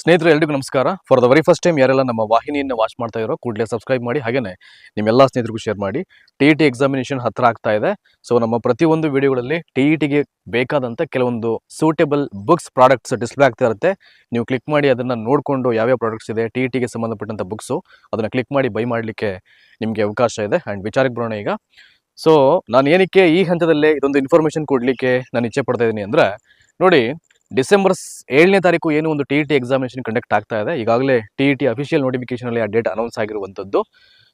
ಸ್ನೇಹಿತರೆ, ಎಲ್ರಿಗೂ ನಮಸ್ಕಾರ. For the very first time ಯಾರೆಲ್ಲ ನಮ್ಮ ವಾಹಿನಿಯನ್ನು ವಾಚ್ ಮಾಡ್ತಾ ಇರೋ ಕೂಡಲೇ ಸಬ್ಸ್ಕ್ರೈಬ್ ಮಾಡಿ ಹಾಗೆಯೇ ನಿಮ್ಮೆಲ್ಲ ಸ್ನೇಹಿತರಿಗೂ ಶೇರ್ ಮಾಡಿ. ಟಿ ಇ ಟಿ ಎಕ್ಸಾಮಿನೇಷನ್ ಹತ್ತಿರ ಆಗ್ತಾ ಇದೆ. ಸೊ ನಮ್ಮ ಪ್ರತಿಯೊಂದು ವಿಡಿಯೋಗಳಲ್ಲಿ ಟಿ ಇ ಟಿಗೆ ಬೇಕಾದಂಥ ಕೆಲವೊಂದು ಸೂಟೇಬಲ್ ಬುಕ್ಸ್ ಪ್ರಾಡಕ್ಟ್ಸ್ ಡಿಸ್ಪ್ಲೇ ಆಗ್ತಾ ಇರುತ್ತೆ. ನೀವು ಕ್ಲಿಕ್ ಮಾಡಿ ಅದನ್ನು ನೋಡಿಕೊಂಡು ಯಾವ್ಯಾವ ಪ್ರಾಡಕ್ಟ್ಸ್ ಇದೆ ಟಿ ಇ ಟಿಗೆ ಸಂಬಂಧಪಟ್ಟಂಥ ಬುಕ್ಸು ಅದನ್ನು ಕ್ಲಿಕ್ ಮಾಡಿ ಬೈ ಮಾಡಲಿಕ್ಕೆ ನಿಮಗೆ ಅವಕಾಶ ಇದೆ. ಆ್ಯಂಡ್ ವಿಚಾರಕ್ಕೆ ಬರೋಣ ಈಗ. ಸೊ ನಾನು ಏನಕ್ಕೆ ಈ ಹಂತದಲ್ಲೇ ಇದೊಂದು ಇನ್ಫಾರ್ಮೇಷನ್ ಕೊಡಲಿಕ್ಕೆ ನಾನು ಇಚ್ಛೆ ಪಡ್ತಾ ಇದ್ದೀನಿ ಅಂದರೆ, ನೋಡಿ ಡಿಸೆಂಬರ್ ಏಳನೇ ತಾರೀಕು ಏನು ಒಂದು T E T examination conduct ಆಗ್ತಾ ಇದೆ. ಈಗಾಗಲೇ ಟಿ ಇ ಟಿ ಅಫಿಷಿಯಲ್ ನೋಟಿಫಿಕೇಶನಲ್ಲಿ ಆ ಡೇಟ್ ಅನೌನ್ಸ್ ಆಗಿರುವಂಥದ್ದು.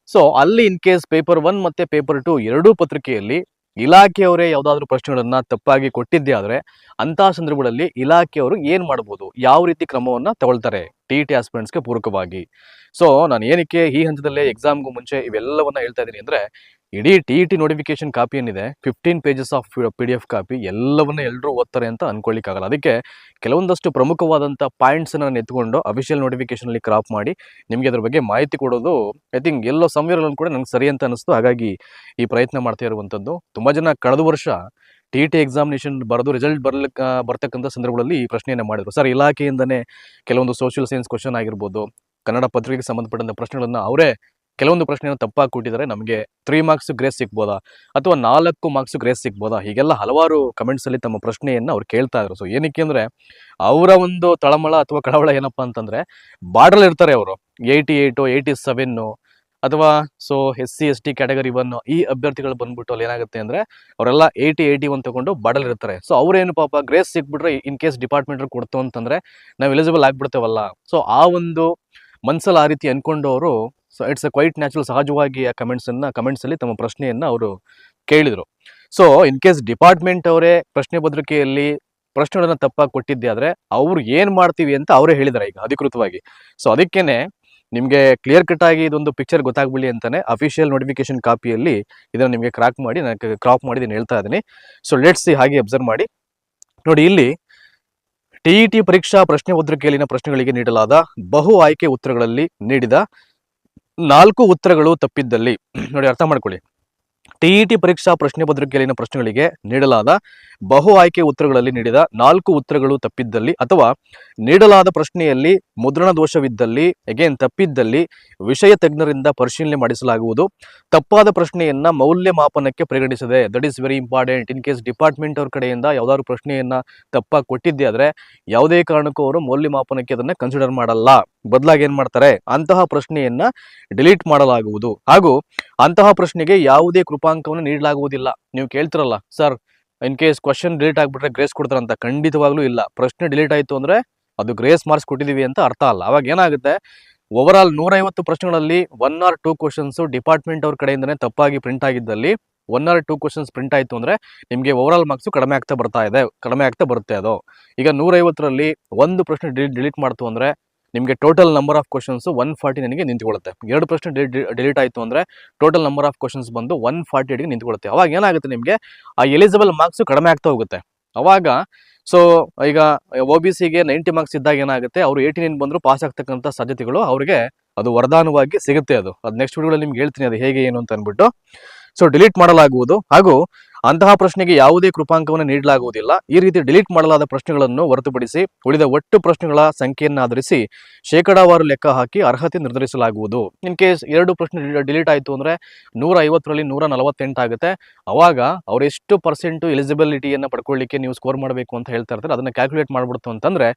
ಸೊ ಅಲ್ಲಿ ಇನ್ ಕೇಸ್ ಪೇಪರ್ ಒನ್ ಮತ್ತೆ ಪೇಪರ್ ಟು ಎರಡೂ ಪತ್ರಿಕೆಯಲ್ಲಿ ಇಲಾಖೆಯವರೇ ಯಾವುದಾದ್ರೂ ಪ್ರಶ್ನೆಗಳನ್ನ ತಪ್ಪಾಗಿ ಕೊಟ್ಟಿದ್ದೇ ಆದರೆ ಅಂತಹ ಸಂದರ್ಭಗಳಲ್ಲಿ ಇಲಾಖೆಯವರು ಏನು ಮಾಡ್ಬೋದು? ಯಾವ ರೀತಿ ಕ್ರಮವನ್ನು ತಗೊಳ್ತಾರೆ? ಟಿ ಟಿ ಆಸ್ಪಿರೆಂಟ್ಸ್ಗೆ ಪೂರಕವಾಗಿ. ಸೊ ನಾನು ಏನಕ್ಕೆ ಈ ಹಂತದಲ್ಲೇ ಎಕ್ಸಾಮ್ಗೂ ಮುಂಚೆ ಇವೆಲ್ಲವನ್ನ ಹೇಳ್ತಾ ಇದ್ದೀನಿ ಅಂದರೆ ಇಡೀ ಟಿ ಟಿ ನೋಟಿಫಿಕೇಶನ್ ಕಾಪಿ ಏನಿದೆ fifteen pages of P D F copy ಎಲ್ಲವನ್ನ ಎಲ್ಲರೂ ಓದ್ತಾರೆ ಅಂತ ಅನ್ಕೊಳ್ಳಿಕ್ಕಾಗಲ್ಲ ಅದಕ್ಕೆ ಕೆಲವೊಂದಷ್ಟು ಪ್ರಮುಖವಾದಂಥ ಪಾಯಿಂಟ್ಸನ್ನು ನಾನು ಎತ್ಕೊಂಡು ಅಫಿಷಿಯಲ್ ನೋಟಿಫಿಕೇಶನಲ್ಲಿ ಕ್ರಾಪ್ ಮಾಡಿ ನಿಮಗೆ ಅದ್ರ ಬಗ್ಗೆ ಮಾಹಿತಿ ಕೊಡೋದು ಐ ಥಿಂಕ್ ಎಲ್ಲೋ ಸಂವಿರಲ್ಲೂ ಕೂಡ ನಂಗೆ ಸರಿ ಅಂತ ಅನಿಸ್ತು. ಹಾಗಾಗಿ ಈ ಪ್ರಯತ್ನ ಮಾಡ್ತಾ ಇರುವಂಥದ್ದು ತುಂಬ ಜನ ಕಳೆದ ವರ್ಷ ಟಿ ಟಿ ಎಕ್ಸಾಮಿನೇಷನ್ ಬರೆದು ರಿಸಲ್ಟ್ ಬರ್ಲಿಕ್ಕೆ ಬರ್ತಕ್ಕಂಥ ಸಂದರ್ಭಗಳಲ್ಲಿ ಈ ಪ್ರಶ್ನೆಯನ್ನು ಮಾಡಿದ್ರು. ಸರ್, ಇಲಾಖೆಯಿಂದನೇ ಕೆಲವೊಂದು ಸೋಷಿಯಲ್ ಸೈನ್ಸ್ ಕ್ವಶನ್ ಆಗಿರ್ಬೋದು, ಕನ್ನಡ ಪತ್ರಿಕೆಗೆ ಸಂಬಂಧಪಟ್ಟಂಥ ಪ್ರಶ್ನೆಗಳನ್ನು ಅವರೇ ಕೆಲವೊಂದು ಪ್ರಶ್ನೆಯನ್ನು ತಪ್ಪಾಗಿ ಕೊಟ್ಟಿದ್ದಾರೆ ನಮಗೆ ತ್ರೀ ಮಾರ್ಕ್ಸ್ ಗ್ರೇಸ್ ಸಿಗ್ಬೋದಾ? ಅಥವಾ ನಾಲ್ಕು ಮಾರ್ಕ್ಸ್ ಗ್ರೇಸ್ ಸಿಗ್ಬೋದಾ? ಹೀಗೆಲ್ಲ ಹಲವಾರು ಕಮೆಂಟ್ಸಲ್ಲಿ ತಮ್ಮ ಪ್ರಶ್ನೆಯನ್ನು ಅವ್ರು ಕೇಳ್ತಾ ಇದ್ರು. ಸೊ ಏನಕ್ಕೆ ಅಂದ್ರೆ, ಅವರ ಒಂದು ತಳಮಳ ಅಥವಾ ಕಳವಳ ಏನಪ್ಪಾ ಅಂತಂದ್ರೆ ಬಾರ್ಡರ್ ಇರ್ತಾರೆ ಅವರು. ಏಯ್ಟಿ ಏಯ್ಟು ಏಯ್ಟಿ ಸೆವೆನ್ನು ಅಥವಾ so S C S T category one ಈ ಅಭ್ಯರ್ಥಿಗಳು ಬಂದ್ಬಿಟ್ಟು ಅಲ್ಲಿ ಏನಾಗುತ್ತೆ ಅಂದ್ರೆ, ಅವರೆಲ್ಲ ಏಯ್ಟಿ ಏಯ್ಟಿ ಒನ್ ತಗೊಂಡು ಬಾಡಲ್ ಇರ್ತಾರೆ. ಸೊ ಅವರೇನು ಪಾಪ ಗ್ರೇಸ್ ಸಿಕ್ಬಿಟ್ರೆ ಇನ್ ಕೇಸ್ ಡಿಪಾರ್ಟ್ಮೆಂಟ್ ಕೊಡ್ತು ಅಂತಂದ್ರೆ, ನಾವು ಎಲಿಜಿಬಲ್ ಆಗಿಬಿಡ್ತೇವಲ್ಲ. ಸೊ ಆ ಒಂದು ಮನ್ಸಲ್ಲಿ ಆ ರೀತಿ ಅಂದ್ಕೊಂಡು ಅವರು so it's a quite natural ಸಹಜವಾಗಿ ಆ ಕಮೆಂಟ್ಸ್ ಕಮೆಂಟ್ಸಲ್ಲಿ ತಮ್ಮ ಪ್ರಶ್ನೆಯನ್ನ ಅವರು ಕೇಳಿದ್ರು. ಸೊ ಇನ್ ಕೇಸ್ ಡಿಪಾರ್ಟ್ಮೆಂಟ್ ಅವರೇ ಪ್ರಶ್ನೆ ಪತ್ರಿಕೆಯಲ್ಲಿ ಪ್ರಶ್ನೆಗಳನ್ನು ತಪ್ಪಾಗಿ ಕೊಟ್ಟಿದ್ದೆ ಆದ್ರೆ ಅವ್ರು ಏನು ಮಾಡ್ತೀವಿ ಅಂತ ಅವರೇ ಹೇಳಿದ್ದಾರೆ ಈಗ ಅಧಿಕೃತವಾಗಿ. ಸೊ ಅದಕ್ಕೇನೆ ನಿಮಗೆ ಕ್ಲಿಯರ್ ಕಟ್ ಆಗಿ ಇದೊಂದು ಪಿಕ್ಚರ್ ಗೊತ್ತಾಗ್ಬಿಡಿ ಅಂತಾನೆ ಅಫಿಷಿಯಲ್ ನೋಟಿಫಿಕೇಶನ್ ಕಾಪಿಯಲ್ಲಿ ಇದನ್ನ ನಿಮಗೆ ಕ್ರಾಕ್ ಮಾಡಿ, ನಾನು ಕ್ರಾಪ್ ಮಾಡಿ ನಾನು ಹೇಳ್ತಾ ಇದ್ದೀನಿ. ಸೊ ಲೆಟ್ಸ್ ಹಾಗೆ ಅಬ್ಸರ್ವ್ ಮಾಡಿ. ನೋಡಿ, ಇಲ್ಲಿ ಟಿಇಟಿ ಪರೀಕ್ಷಾ ಪ್ರಶ್ನೆ ಪತ್ರಿಕೆಯಲ್ಲಿನ ಪ್ರಶ್ನೆಗಳಿಗೆ ನೀಡಲಾದ ಬಹು ಆಯ್ಕೆ ಉತ್ತರಗಳಲ್ಲಿ ನೀಡಿದ ನಾಲ್ಕು ಉತ್ತರಗಳು ತಪ್ಪಿದ್ದಲ್ಲಿ. ನೋಡಿ, ಅರ್ಥ ಮಾಡ್ಕೊಳ್ಳಿ. ಟಿಇಟಿ ಪರೀಕ್ಷಾ ಪ್ರಶ್ನೆ ಪತ್ರಿಕೆಯಲ್ಲಿನ ಪ್ರಶ್ನೆಗಳಿಗೆ ನೀಡಲಾದ ಬಹು ಆಯ್ಕೆ ಉತ್ತರಗಳಲ್ಲಿ ನೀಡಿದ ನಾಲ್ಕು ಉತ್ತರಗಳು ತಪ್ಪಿದ್ದಲ್ಲಿ ಅಥವಾ ನೀಡಲಾದ ಪ್ರಶ್ನೆಯಲ್ಲಿ ಮುದ್ರಣ ದೋಷವಿದ್ದಲ್ಲಿ ಅಗೇನ್ ತಪ್ಪಿದ್ದಲ್ಲಿ ವಿಷಯ ತಜ್ಞರಿಂದ ಪರಿಶೀಲನೆ ಮಾಡಿಸಲಾಗುವುದು. ತಪ್ಪಾದ ಪ್ರಶ್ನೆಯನ್ನ ಮೌಲ್ಯಮಾಪನಕ್ಕೆ ಪರಿಗಣಿಸದೆ that is very important in case department ಅವ್ರ ಕಡೆಯಿಂದ ಯಾವ್ದಾದ್ರು ಪ್ರಶ್ನೆಯನ್ನ ತಪ್ಪಾಗಿ ಕೊಟ್ಟಿದ್ದೆ ಆದರೆ, ಯಾವುದೇ ಕಾರಣಕ್ಕೂ ಅವರು ಮೌಲ್ಯಮಾಪನಕ್ಕೆ ಅದನ್ನ ಕನ್ಸಿಡರ್ ಮಾಡಲ್ಲ. ಬದಲಾಗಿ ಏನ್ ಮಾಡ್ತಾರೆ? ಅಂತಹ ಪ್ರಶ್ನೆಯನ್ನ ಡಿಲೀಟ್ ಮಾಡಲಾಗುವುದು. ಹಾಗೂ ಅಂತಹ ಪ್ರಶ್ನೆಗೆ ಯಾವುದೇ ಕೃಪಾಂಕವನ್ನು ನೀಡಲಾಗುವುದಿಲ್ಲ. ನೀವು ಕೇಳ್ತಿರಲ್ಲ, sir in case question delete ಆಗ್ಬಿಟ್ರೆ ಗ್ರೇಸ್ ಕೊಡ್ತಾರಂತ ಖಂಡಿತವಾಗ್ಲೂ ಇಲ್ಲ. ಪ್ರಶ್ನೆ ಡಿಲೀಟ್ ಆಯ್ತು ಅಂದ್ರೆ ಅದು ಗ್ರೇಸ್ ಮಾರ್ಕ್ಸ್ ಕೊಟ್ಟಿದೀವಿ ಅಂತ ಅರ್ಥ ಅಲ್ಲ. ಅವಾಗ ಏನಾಗುತ್ತೆ? ಓವರ್ ಆಲ್ ನೂರೈವತ್ತು ಪ್ರಶ್ನೆಗಳಲ್ಲಿ one or two questions department ಅವ್ರ ಕಡೆಯಿಂದನೇ ತಪ್ಪಾಗಿ ಪ್ರಿಂಟ್ ಆಗಿದ್ದಲ್ಲಿ one or two questions print ಆಯ್ತು ಅಂದ್ರೆ ನಿಮಗೆ ಓವರ್ ಆಲ್ ಮಾರ್ಕ್ಸ್ ಕಡಿಮೆ ಆಗ್ತಾ ಬರ್ತಾ ಇದೆ, ಕಡಿಮೆ ಆಗ್ತಾ ಬರುತ್ತೆ ಅದು. ಈಗ ನೂರೈವತ್ತರಲ್ಲಿ ಒಂದು ಪ್ರಶ್ನೆ ಡಿಲೀಟ್ ಮಾಡ್ತು ಅಂದ್ರೆ ನಿಮಗೆ total number of questions one forty ನನಗೆ ನಿಂತ್ಕೊಳ್ಳುತ್ತೆ. ಎರಡು ಪ್ರಶ್ನೆ ಡಿಲೀಟ್ ಆಯಿತು ಅಂದರೆ ಟೋಟಲ್ ನಂಬರ್ ಆಫ್ ಕ್ವಶನ್ಸ್ ಬಂದು ಒನ್ ಫಾರ್ಟಿ ಏಟ್ಗೆ ನಿಂತ್ಕೊಳ್ಳುತ್ತೆ. ಅವಾಗ ಏನಾಗುತ್ತೆ ನಿಮಗೆ? ಆ ಎಲಿಜಿಬಲ್ ಮಾರ್ಕ್ಸ್ ಕಡಿಮೆ ಆಗ್ತಾ ಹೋಗುತ್ತೆ. ಅವಾಗ ಸೊ ಈಗ ಒ ಬಿ ಸಿಗೆ ನೈಂಟಿ ಮಾರ್ಕ್ಸ್ ಇದ್ದಾಗ ಏನಾಗುತ್ತೆ? ಅವರು ಏಯ್ಟಿ ನೈನ್ ಬಂದರೂ ಪಾಸ್ ಆಗ್ತಕ್ಕಂಥ ಸಾಧ್ಯತೆಗಳು ಅವರಿಗೆ ಅದು ವರದಾನವಾಗಿ ಸಿಗುತ್ತೆ ಅದು. ಅದು ನೆಕ್ಸ್ಟ್ ವಿಡಿಯೋದಲ್ಲಿ ನಿಮ್ಗೆ ಹೇಳ್ತೀನಿ ಅದು ಹೇಗೆ ಏನು ಅಂತ ಅಂದ್ಬಿಟ್ಟು. ಸೊ ಡಿಲೀಟ್ ಮಾಡಲಾಗುವುದು. ಹಾಗೂ ಅಂತಹ ಪ್ರಶ್ನೆಗೆ ಯಾವುದೇ ಕೃಪಾಂಕವನ್ನು ನೀಡಲಾಗುವುದಿಲ್ಲ. ಈ ರೀತಿ ಡಿಲೀಟ್ ಮಾಡಲಾದ ಪ್ರಶ್ನೆಗಳನ್ನು ಹೊರತುಪಡಿಸಿ ಉಳಿದ ಒಟ್ಟು ಪ್ರಶ್ನೆಗಳ ಸಂಖ್ಯೆಯನ್ನು ಆಧರಿಸಿ ಶೇಕಡಾವಾರು ಲೆಕ್ಕ ಹಾಕಿ ಅರ್ಹತೆ ನಿರ್ಧರಿಸಲಾಗುವುದು. ಇನ್ ಕೇಸ್ ಎರಡು ಪ್ರಶ್ನೆ ಡಿಲೀಟ್ ಆಯಿತು ಅಂದರೆ ನೂರ ಐವತ್ತರಲ್ಲಿ ನೂರ ನಲವತ್ತೆಂಟು ಆಗುತ್ತೆ. ಅವಾಗ ಅವರೆಷ್ಟು ಪರ್ಸೆಂಟು ಎಲಿಜಿಬಿಲಿಟಿಯನ್ನು ಪಡ್ಕೊಳ್ಳಿಕ್ಕೆ ನೀವು ಸ್ಕೋರ್ ಮಾಡಬೇಕು ಅಂತ ಹೇಳ್ತಾ ಇರ್ತಾರೆ. ಅದನ್ನು ಕ್ಯಾಲ್ಕುಲೇಟ್ ಮಾಡ್ಬಿಡ್ತು ಅಂತಂದರೆ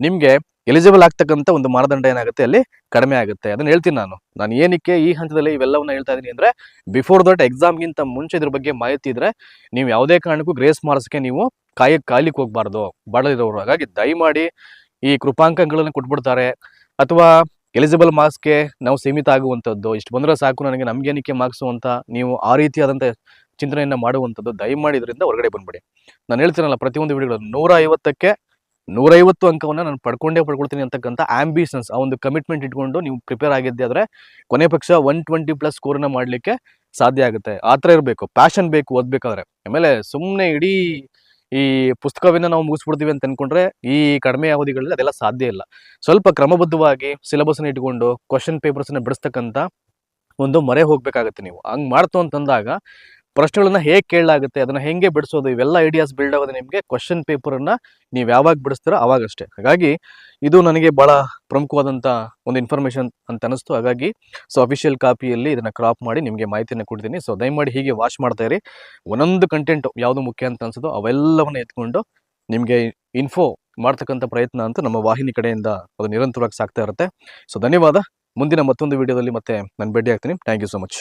ನಿಮಗೆ ಎಲಿಜಿಬಲ್ ಆಗ್ತಕ್ಕಂಥ ಒಂದು ಮಾನದಂಡ ಏನಾಗುತ್ತೆ ಅಲ್ಲಿ ಕಡಿಮೆ ಆಗುತ್ತೆ. ಅದನ್ನ ಹೇಳ್ತೀನಿ ನಾನು. ನಾನು ಏನಕ್ಕೆ ಈ ಹಂತದಲ್ಲಿ ಇವೆಲ್ಲವನ್ನ ಹೇಳ್ತಾ ಇದ್ದೀನಿ ಅಂದರೆ ಬಿಫೋರ್ ದಟ್ ಎಕ್ಸಾಮ್ಗಿಂತ ಮುಂಚೆ ಇದ್ರ ಬಗ್ಗೆ ಮಾಹಿತಿ ಇದ್ರೆ, ನೀವು ಯಾವುದೇ ಕಾರಣಕ್ಕೂ ಗ್ರೇಸ್ ಮಾರ್ಕ್ಸ್ಗೆ ನೀವು ಕಾಯಕ್ಕೆ ಕಾಯ್ಲಿಕ್ಕೆ ಹೋಗ್ಬಾರ್ದು. ಬಾಡಲಿರೋರು ಹಾಗಾಗಿ ದಯಮಾಡಿ ಈ ಕೃಪಾಂಕಗಳನ್ನು ಕೊಟ್ಬಿಡ್ತಾರೆ. ಅಥವಾ ಎಲಿಜಿಬಲ್ ಮಾರ್ಕ್ಸ್ಗೆ ನಾವು ಸೀಮಿತ ಆಗುವಂಥದ್ದು. ಇಷ್ಟು ಬಂದರೆ ಸಾಕು ನನಗೆ ನಮಗೇನಕ್ಕೆ ಮಾರ್ಕ್ಸು ಅಂತ ನೀವು ಆ ರೀತಿಯಾದಂಥ ಚಿಂತನೆಯನ್ನು ಮಾಡುವಂಥದ್ದು ದಯಮಾಡಿ ಇದರಿಂದ ಹೊರಗಡೆ ಬಂದ್ಬಿಡಿ. ನಾನು ಹೇಳ್ತೀನಲ್ಲ, ಪ್ರತಿಯೊಂದು ವಿಡಿಯೋಗಳು ನೂರ ಐವತ್ತಕ್ಕೆ ನೂರೈವತ್ತು ಅಂಕವನ್ನು ನಾನು ಪಡ್ಕೊಂಡೇ ಪಡ್ಕೊಳ್ತೀನಿ ಅಂತಕ್ಕಂಥ ಆಂಬಿಷನ್ಸ್ ಆ ಒಂದು ಕಮಿಟ್ಮೆಂಟ್ ಇಟ್ಕೊಂಡು ನೀವು ಪ್ರಿಪೇರ್ ಆಗಿದ್ದೆ ಆದರೆ ಕೊನೆ ಪಕ್ಷ ಒನ್ ಟ್ವೆಂಟಿ ಪ್ಲಸ್ ಸ್ಕೋರ್ನ ಮಾಡಲಿಕ್ಕೆ ಸಾಧ್ಯ ಆಗುತ್ತೆ. ಆ ಥರ ಇರಬೇಕು. ಪ್ಯಾಷನ್ ಬೇಕು, ಓದಬೇಕಾದ್ರೆ. ಆಮೇಲೆ ಸುಮ್ಮನೆ ಇಡೀ ಈ ಪುಸ್ತಕವನ್ನ ನಾವು ಮುಗಿಸ್ಬಿಡ್ತೀವಿ ಅಂತ ಅನ್ಕೊಂಡ್ರೆ ಈ ಕಡಿಮೆ ಅವಧಿಗಳಲ್ಲಿ ಅದೆಲ್ಲ ಸಾಧ್ಯ ಇಲ್ಲ. ಸ್ವಲ್ಪ ಕ್ರಮಬದ್ಧವಾಗಿ ಸಿಲೆಬಸ್ನ ಇಟ್ಕೊಂಡು ಕ್ವಶನ್ ಪೇಪರ್ಸ್ನ ಬಿಡಿಸ್ತಕ್ಕಂಥ ಒಂದು ಮರೆ ಹೋಗ್ಬೇಕಾಗತ್ತೆ ನೀವು. ಹಂಗೆ ಮಾಡ್ತು ಅಂತಂದಾಗ ಪ್ರಶ್ನೆಗಳನ್ನ ಹೇಗೆ ಕೇಳಲಾಗುತ್ತೆ, ಅದನ್ನ ಹೆಂಗೆ ಬಿಡಿಸೋದು, ಇವೆಲ್ಲ ಐಡಿಯಾಸ್ ಬಿಲ್ಡ್ ಆಗೋದು ನಿಮಗೆ ಕ್ವಶನ್ ಪೇಪರನ್ನ ನೀವು ಯಾವಾಗ ಬಿಡಿಸ್ತೀರೋ ಅವಾಗಷ್ಟೇ. ಹಾಗಾಗಿ ಇದು ನನಗೆ ಬಹಳ ಪ್ರಮುಖವಾದಂಥ ಒಂದು ಇನ್ಫಾರ್ಮೇಷನ್ ಅಂತ ಅನಿಸ್ತು ಹಾಗಾಗಿ ಸೊ ಅಫಿಷಿಯಲ್ ಕಾಪಿಯಲ್ಲಿ ಇದನ್ನ ಕ್ರಾಪ್ ಮಾಡಿ ನಿಮಗೆ ಮಾಹಿತಿಯನ್ನು ಕೊಡ್ತೀನಿ. ಸೊ ದಯಮಾಡಿ ಹೀಗೆ ವಾಚ್ ಮಾಡ್ತಾ ಇರಿ. ಒಂದೊಂದು ಕಂಟೆಂಟ್ ಯಾವುದು ಮುಖ್ಯ ಅಂತ ಅನ್ಸೋದು ಅವೆಲ್ಲವನ್ನ ಎತ್ಕೊಂಡು ನಿಮಗೆ ಇನ್ಫೋ ಮಾಡ್ತಕ್ಕಂಥ ಪ್ರಯತ್ನ ಅಂತ ನಮ್ಮ ವಾಹಿನಿ ಕಡೆಯಿಂದ ಅದು ನಿರಂತರವಾಗಿ ಸಾಕ್ತಾ ಇರುತ್ತೆ. ಸೊ ಧನ್ಯವಾದ. ಮುಂದಿನ ಮತ್ತೊಂದು ವಿಡಿಯೋದಲ್ಲಿ ಮತ್ತೆ ನಾನು ಭೇಟಿ ಆಗ್ತೀನಿ ಥ್ಯಾಂಕ್ ಯು ಸೊ ಮಚ್